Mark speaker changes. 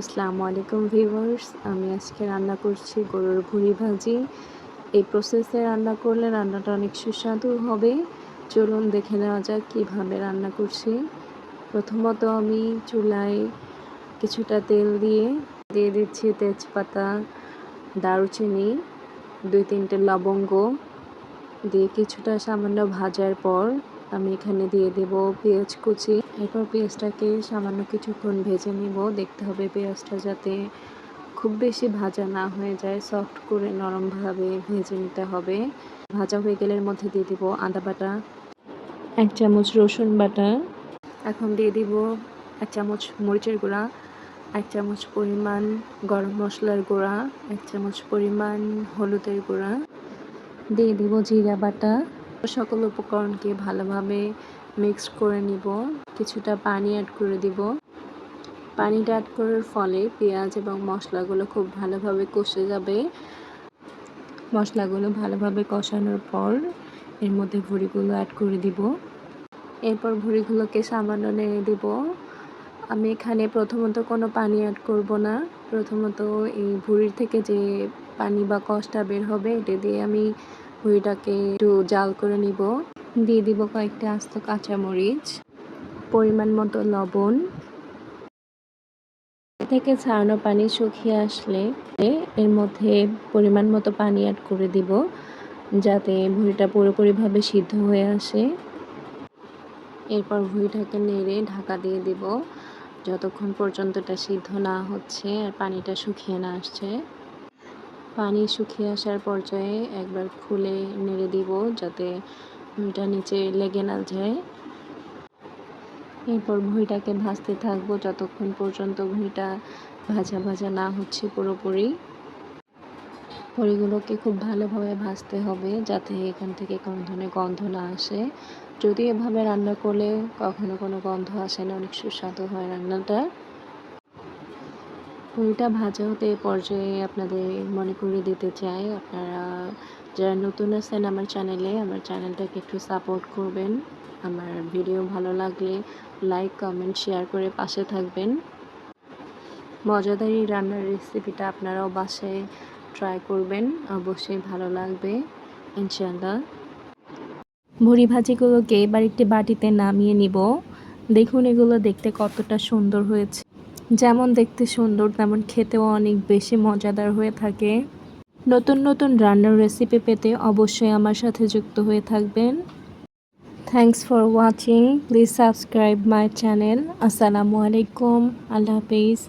Speaker 1: আসসালামু আলাইকুম ভিউয়ার্স, আমি আজকে রান্না করছি গরুর ভুড়ি ভাজি। এই প্রসেসে রান্না করলে রান্নাটা অনেক সুস্বাদু হবে। চলুন দেখে নেওয়া যাক কীভাবে রান্না করছি। প্রথমত আমি চুলায় কিছুটা তেল দিয়ে দিয়ে দিচ্ছি তেজপাতা, দারুচিনি, দুই তিনটে লবঙ্গ, দিয়ে কিছুটা সামান্য ভাজার পর আমি এখানে দিয়ে দেব পেঁয়াজ কুচি। এরপর পেঁয়াজটাকে সামান্য কিছুক্ষণ ভেজে নিব। দেখতে হবে পেঁয়াজটা যাতে খুব বেশি ভাজা না হয়ে যায়। সফট করে নরমভাবে ভেজে নিতে হবে। ভাজা হয়ে গেলে মধ্যে দিয়ে দিব আদা বাটা, এক চামচ রসুন বাটা। এখন দিয়ে দিব এক চামচ মরিচের গুঁড়া, এক চামচ পরিমাণ গরম মশলার গুঁড়া, এক চামচ পরিমাণ হলুদের গুঁড়া। দিয়ে দিব জিরা বাটা। সকল উপকরণকে ভালোভাবে মিক্স করে নিব। কিছুটা পানি অ্যাড করে দিব। পানিটা অ্যাড করার ফলে পেঁয়াজ এবং মশলাগুলো খুব ভালোভাবে কষে যাবে। মশলাগুলো ভালোভাবে কষানোর পর এর মধ্যে ভুড়িগুলো অ্যাড করে দিব। এরপর ভুড়িগুলোকে সামান্য নেড়ে দিব। আমি এখানে প্রথমত কোনো পানি অ্যাড করব না। প্রথমত এই ভুড়ির থেকে যে পানি বা কষটা বের হবে, এটা দিয়ে আমি ভুঁড়িটাকে একটু জাল করে নিব। দিয়ে দিব কয়েকটা আস্ত কাঁচামরিচ, পরিমাণ মতো লবণ। থেকে ছাড়ানো পানি শুকিয়ে আসলে এর মধ্যে পরিমাণ মতো পানি অ্যাড করে দিব, যাতে ভুঁড়িটা পুরোপুরিভাবে সিদ্ধ হয়ে আসে। এরপর ভুঁড়িটাকে নেড়ে ঢাকা দিয়ে দিব। যতক্ষণ পর্যন্ত এটা সিদ্ধ না হচ্ছে আর পানিটা শুকিয়ে না আসছে। পানি শুকিয়ে আসার পর্যায়ে একবার খুলে নেড়ে দিব যাতে ভুঁইটা নিচে লেগে না যায়। এরপর ভুঁইটাকে ভাজতে থাকব যতক্ষণ পর্যন্ত ভুঁইটা ভাজা ভাজা না হচ্ছে পুরোপুরি। বড়িগুলোকে খুব ভালোভাবে ভাজতে হবে যাতে এখান থেকে কোনো ধরনের গন্ধ না আসে। যদি এভাবে রান্না করলে কখনো কোনো গন্ধ আসে না, অনেক সুস্বাদু হয় রান্নাটা। পুরিটা ভাজা হতে পর্যায়ে আপনাদের মনে করে দিতে চাই। আপনারা যারা নতুন আছেন আমার চ্যানেলে, আমার চ্যানেলটাকে একটু সাপোর্ট করবেন। আমার ভিডিও ভালো লাগলে লাইক, কমেন্ট, শেয়ার করে পাশে থাকবেন। মজাদার এই রান্নার রেসিপিটা আপনারাও বাসায় ট্রাই করবেন, অবশ্যই ভালো লাগবে ইনশাল্লাহ ভুড়ি ভাজিগুলোকে এবার একটি বাটিতে নামিয়ে নিব। দেখুন এগুলো দেখতে কতটা সুন্দর হয়েছে। যেমন দেখতে সুন্দর, তেমন খেতেও অনেক বেশি মজাদার হয়ে থাকে। নতুন নতুন রান্নার রেসিপি পেতে অবশ্যই আমার সাথে যুক্ত হয়ে থাকবেন। Thanks for watching please subscribe my channel আসসালামু আলাইকুম আল্লাহ হাফিজ।